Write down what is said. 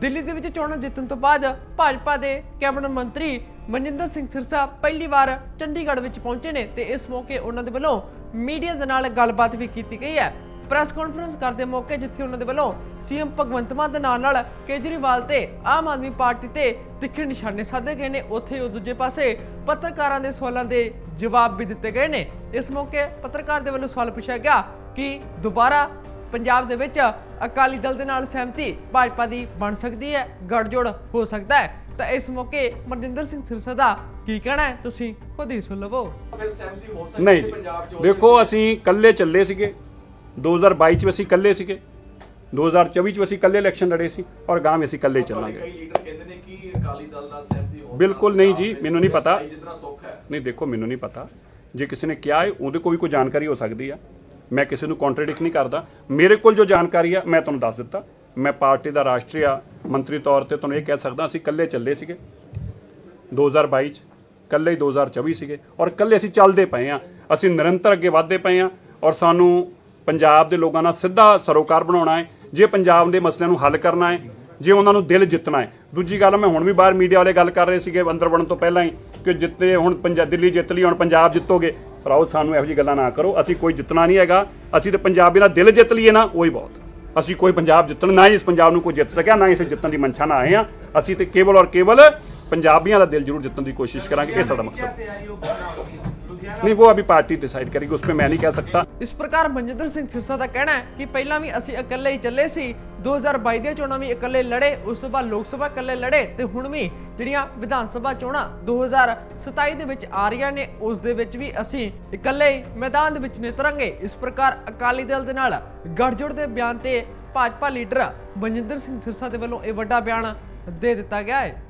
ਦਿੱਲੀ ਦੇ ਵਿੱਚ ਚੋਣਾਂ ਜਿੱਤਣ ਤੋਂ ਬਾਅਦ ਭਾਜਪਾ ਦੇ ਕੈਬਨਿਟ ਮੰਤਰੀ ਮਨਜਿੰਦਰ ਸਿੰਘ ਸਿਰਸਾ ਪਹਿਲੀ ਵਾਰ ਚੰਡੀਗੜ੍ਹ ਵਿੱਚ ਪਹੁੰਚੇ ਨੇ ਤੇ ਇਸ ਮੌਕੇ ਉਹਨਾਂ ਦੇ ਵੱਲੋਂ ਮੀਡੀਆ ਦੇ ਨਾਲ ਗੱਲਬਾਤ ਵੀ ਕੀਤੀ ਗਈ ਹੈ। ਪ੍ਰੈਸ ਕਾਨਫਰੰਸ ਕਰਦੇ ਮੌਕੇ ਜਿੱਥੇ ਉਹਨਾਂ ਦੇ ਵੱਲੋਂ ਸੀਐਮ ਭਗਵੰਤ ਮਾਨ ਦੇ ਨਾਲ ਨਾਲ ਕੇਜਰੀਵਾਲ ਤੇ ਆਮ ਆਦਮੀ ਪਾਰਟੀ ਤੇ ਤਿੱਖੇ ਨਿਸ਼ਾਨੇ ਸਾਧੇ ਗਏ ਨੇ। ਉੱਥੇ ਉਹ ਦੂਜੇ ਪਾਸੇ ਪੱਤਰਕਾਰਾਂ ਦੇ ਸਵਾਲਾਂ ਦੇ ਜਵਾਬ ਵੀ ਦਿੱਤੇ ਗਏ ਨੇ। ਇਸ ਮੌਕੇ ਪੱਤਰਕਾਰ ਦੇ ਵੱਲੋਂ ਸਵਾਲ ਪੁੱਛਿਆ ਗਿਆ ਕਿ ਦੁਬਾਰਾ ਪੰਜਾਬ ਦੇ ਵਿੱਚ ਅਕਾਲੀ ਦਲ ਦੇ ਨਾਲ ਸਹਿਮਤੀ ਭਾਜਪਾ ਦੀ ਬਣ ਸਕਦੀ ਹੈ ਗੜਜੋੜ ਹੋ ਸਕਦਾ ਹੈ। ਤਾਂ ਇਸ ਮੌਕੇ ਮਨਜਿੰਦਰ ਸਿੰਘ ਸਿਰਸਾ ਦਾ ਕੀ ਕਹਿਣਾ ਹੈ? ਤੁਸੀਂ ਖੁਦ ਹੀ ਸੁਣ ਲਵੋ। ਫਿਰ ਸਹਿਮਤੀ ਹੋ ਸਕਦੀ ਨਹੀਂ ਹੈ ਜੀ ਦੇਖੋ ਅਸੀਂ ਇਕੱਲੇ ਚੱਲੇ ਸੀਗੇ। 2022 ਚ ਵੀ ਅਸੀਂ ਇਕੱਲੇ ਸੀਗੇ। 2024 ਚ ਵੀ ਅਸੀਂ ਇਕੱਲੇ ਇਲੈਕਸ਼ਨ ਲੜੇ ਸੀ ਔਰ ਗਾਂ ਵੀ ਅਸੀਂ ਇਕੱਲੇ ਚੱਲਾਂਗੇ। ਕਈ ਲੀਡਰ ਕਹਿੰਦੇ ਨੇ ਕਿ ਅਕਾਲੀ ਦਲ ਨਾਲ ਸਹਿਮਤੀ ਹੋ ਬਿਲਕੁਲ ਨਹੀਂ ਜੀ, ਮੈਨੂੰ ਨਹੀਂ ਪਤਾ। ਨਹੀਂ ਦੇਖੋ ਮੈਨੂੰ ਨਹੀਂ ਪਤਾ। ਜੇ ਕਿਸੇ ਨੇ ਕਿਹਾ ਹੈ ਉਹਦੇ ਕੋਲ ਵੀ ਕੋਈ ਜਾਣਕਾਰੀ ਹੋ ਸਕਦੀ ਆ। ਮੈਂ ਕਿਸੇ ਨੂੰ ਕੰਟਰਡਿਕਟ ਨਹੀਂ ਕਰਦਾ। ਮੇਰੇ ਕੋਲ ਜੋ ਜਾਣਕਾਰੀ ਆ, ਮੈਂ ਤੁਹਾਨੂੰ ਦੱਸ ਦਿੱਤਾ। ਮੈਂ ਪਾਰਟੀ ਦਾ ਰਾਸ਼ਟਰੀ ਮੰਤਰੀ ਤੌਰ ਤੇ ਤੁਹਾਨੂੰ ਇਹ ਕਹਿ ਸਕਦਾ, ਅਸੀਂ ਇਕੱਲੇ ਚੱਲੇ ਸੀਗੇ। 2022 ਚ, ਇਕੱਲੇ ਹੀ 2024 ਸੀਗੇ। ਔਰ ਇਕੱਲੇ ਅਸੀਂ ਚੱਲਦੇ ਪਏ ਆ। ਅਸੀਂ ਨਿਰੰਤਰ ਅੱਗੇ ਵਧਦੇ ਪਏ ਆ ਔਰ ਸਾਨੂੰ ਪੰਜਾਬ ਦੇ ਲੋਕਾਂ ਨਾਲ ਸਿੱਧਾ ਸਰੋਕਾਰ ਬਣਾਉਣਾ ਹੈ। ਜੇ ਪੰਜਾਬ ਦੇ ਮਸਲਿਆਂ ਨੂੰ ਹੱਲ ਕਰਨਾ ਹੈ, ਜੇ ਉਹਨਾਂ ਨੂੰ ਦਿਲ ਜਿੱਤਣਾ ਹੈ। ਦੂਜੀ ਗੱਲ, ਮੈਂ ਹੁਣ ਵੀ ਬਾਹਰ ਮੀਡੀਆ ਵਾਲੇ ਗੱਲ ਕਰ ਰਹੇ ਸੀਗੇ ਅੰਦਰ ਬਣਨ ਤੋਂ ਪਹਿਲਾਂ ਹੀ ਕਿ ਜਿੱਤੇ, ਹੁਣ ਪੰਜਾਬ ਦਿੱਲੀ ਜਿੱਤ ਲਈ, ਹੁਣ ਪੰਜਾਬ ਜਿੱਤੋਗੇ। ਭਰਾਓ, ਸਾਨੂੰ ਇਹੋ ਜੀ ਗੱਲਾਂ ਨਾ ਕਰੋ। ਅਸੀਂ ਕੋਈ ਜਿੱਤਣਾ ਨਹੀਂ ਹੈਗਾ। ਅਸੀਂ ਤੇ ਪੰਜਾਬ ਇਹਨਾਂ ਦਿਲ ਜਿੱਤ ਲਈਏ ਨਾ, ਉਹ ਹੀ ਬਹੁਤ। ਅਸੀਂ ਕੋਈ ਪੰਜਾਬ ਜਿੱਤਣ, ਨਾ ਹੀ ਇਸ ਪੰਜਾਬ ਨੂੰ ਕੋਈ ਜਿੱਤ ਸਕਿਆ, ਨਾ ਇਸ ਜਿੱਤਣ ਦੀ ਮਨਸ਼ਾ ਨਾ ਆਏ ਆ ਅਸੀਂ ਤੇ ਕੇਵਲ ਔਰ ਕੇਵਲ ਪੰਜਾਬੀਆਂ ਦਾ ਦਿਲ ਜ਼ਰੂਰ ਜਿੱਤਣ ਦੀ ਕੋਸ਼ਿਸ਼ ਕਰਾਂਗੇ। ਇਹ ਸਾਡਾ ਮਕਸਦ। ਨਹੀਂ, ਉਹ ਅਭੀ ਪਾਰਟੀ ਡਿਸਾਈਡ ਕਰੇਗੀ, ਉਸ ਪੇ ਮੈਂ ਨਹੀਂ ਕਹਿ ਸਕਦਾ। ਇਸ ਪ੍ਰਕਾਰ ਮਨਜਿੰਦਰ ਸਿੰਘ ਸਿਰਸਾ ਦਾ ਕਹਿਣਾ ਹੈ ਕਿ ਪਹਿਲਾਂ ਵੀ ਅਸੀਂ ਇਕੱਲੇ ਹੀ ਚੱਲੇ ਸੀ 2022 ਦੀਆਂ ਚੋਣਾਂ ਵੀ ਇਕੱਲੇ ਲੜੇ, ਉਸ ਤੋਂ ਬਾਅਦ ਲੋਕ ਸਭਾ ਇਕੱਲੇ ਲੜੇ ਤੇ ਹੁਣ ਵੀ ਜਿਹੜੀਆਂ ਵਿਧਾਨ ਸਭਾ ਚੋਣਾਂ 2027 ਦੇ ਵਿੱਚ ਆ ਰਹੀਆਂ ਨੇ, ਉਸ ਦੇ ਵਿੱਚ ਵੀ ਅਸੀਂ ਇਕੱਲੇ ਮੈਦਾਨ ਦੇ ਵਿੱਚ ਨਿਤਰਾਂਗੇ। ਇਸ ਪ੍ਰਕਾਰ ਅਕਾਲੀ ਦਲ ਦੇ ਨਾਲ ਗੱਠਜੋੜ ਦੇ ਬਿਆਨ ਤੇ ਭਾਜਪਾ ਲੀਡਰ ਮਨਜਿੰਦਰ ਸਿੰਘ ਸਿਰਸਾ ਦੇ ਵੱਲੋਂ ਇਹ ਵੱਡਾ ਬਿਆਨ ਦੇ ਦਿੱਤਾ ਗਿਆ ਹੈ।